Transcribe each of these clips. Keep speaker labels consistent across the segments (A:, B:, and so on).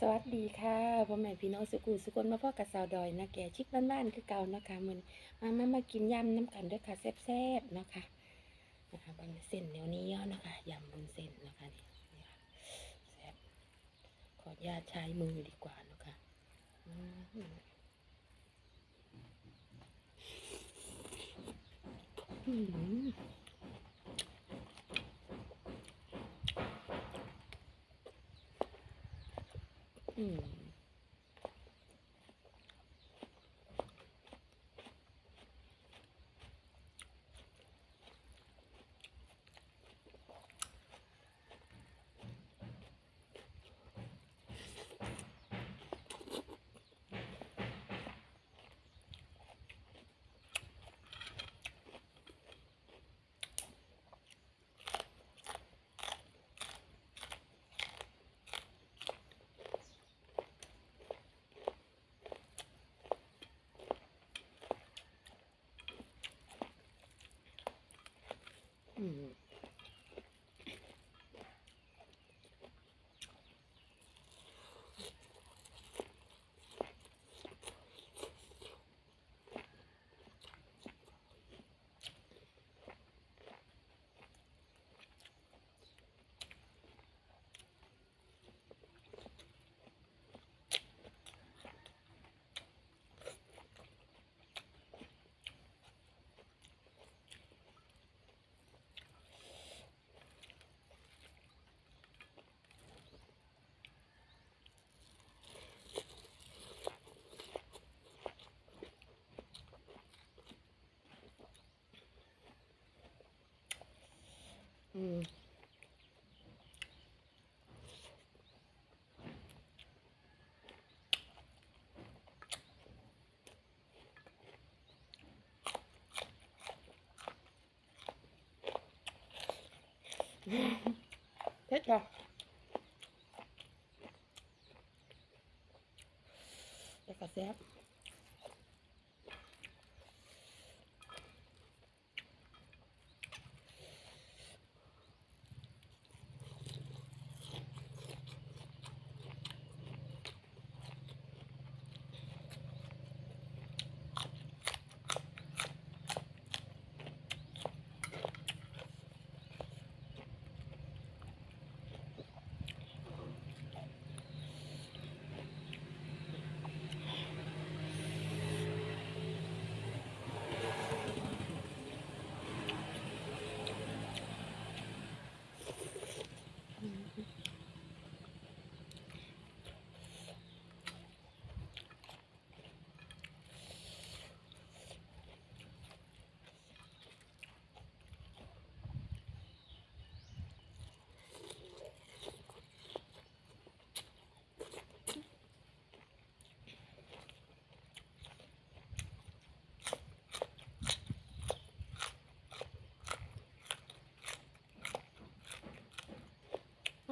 A: สวัสดีค่ะพ่อแม่พี่น้องสุกุลสุกลมาพ่อกับสาวดอยนะแกชิคบ้านๆคือเก่านะคะมันมามามากินยำน้ำกันด้วยค่ะแซ่บๆนะคะนะคะบนเส้นเหนียวนี้ยวนะคะยำบนเส้นนะคะนี่นี่ค่ะแซ่บขออนุญาตใช้มือดีกว่านะคะอืม อื ม เผ็ดค่ะแล้วก็แซ่บ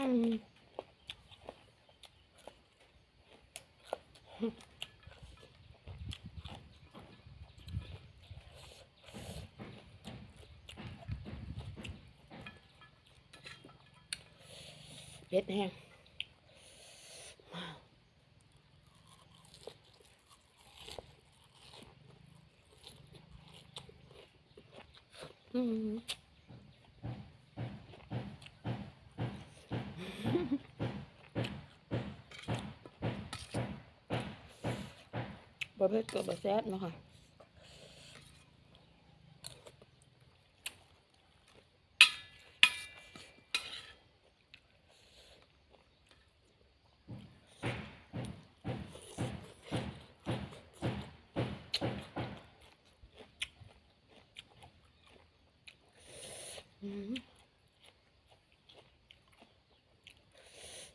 A: อืมเผ็ดแห้งอืม บ่เผ็ดก็บ่แซ่บเนาะค่ะ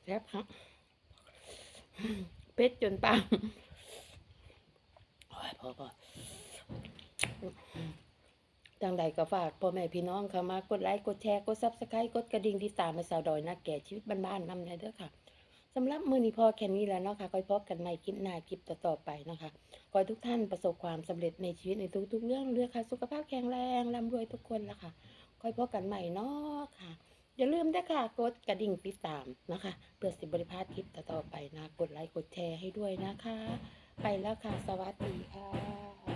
A: แซ่บครับเผ็ดจนปา พ่อกอะจังใดก็ฝากพ่อแม่พี่น้องเข้ามากดไลค์กดแชร์กดซับสไครต์กดกระดิ่งที่ตามมาสาวดอยนะแก่ชีวิตบ้านๆนำใลเด้อค่ะสำหรับมือนี้พอแค่นี้แล้วเนาะค่ะค่อยพบกันใหม่คลิปหน้าคลิปต่อๆไปนะคะขอทุกท่านประสบความสำเร็จในชีวิตในทุก ๆ เรื่องเรือค่ะ สุขภาพแข็งแรงร่ำรวยทุกคนละค่ะค่อยพบกันใหม่เนาะค่ะ อย่าลืมด้วยค่ะกดกระดิ่งติดตามนะคะเพื่อสิบบริพาทคลิปต่อๆไปนะ กดไลค์กดแชร์ให้ด้วยนะคะ ไปแล้วค่ะ สวัสดีค่ะ